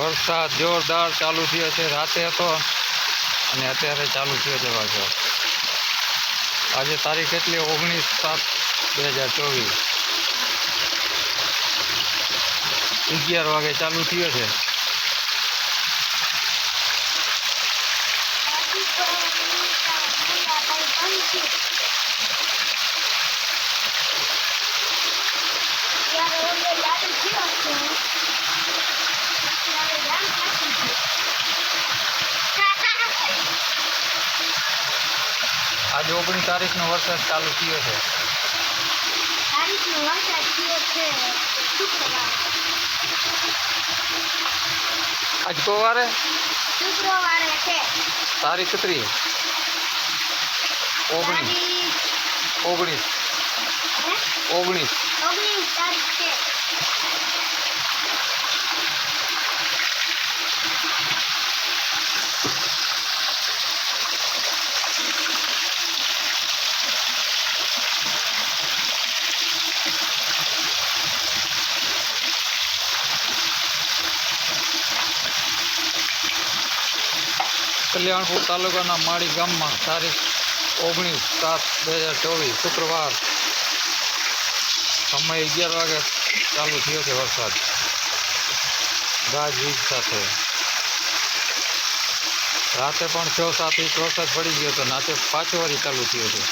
વરસાદ જોરદાર ચાલુ થયો છે. રાતે હતો અને અત્યારે ચાલુ થયો છે પાછો. આજે તારીખ કેટલી? ઓગણીસ સાત બે હજાર ચોવીસ. અગિયાર વાગે ચાલુ થયો છે. આજે ઓગણીસ તારીખનો વરસાદ ચાલુ થયો છે. આજ કોવારે શુક્રવારે છે. તારીખ કેટલી? ઓગણીસ. તારીખ ઓગણીસ. હે? ઓગણીસ. ઓગણીસ તારીખ છે. કલ્યાણપુર તાલુકાના માળી ગામમાં તારીખ ઓગણીસ સાત બે હજાર ચોવીસ, શુક્રવાર સમય અગિયાર વાગે ચાલુ થયો છે વરસાદ. ગાજવીજ સાથે. રાતે પણ છ સાત ઇંચ વરસાદ પડી ગયો હતો નાતે પાંચ વારી ચાલુ થયો છે.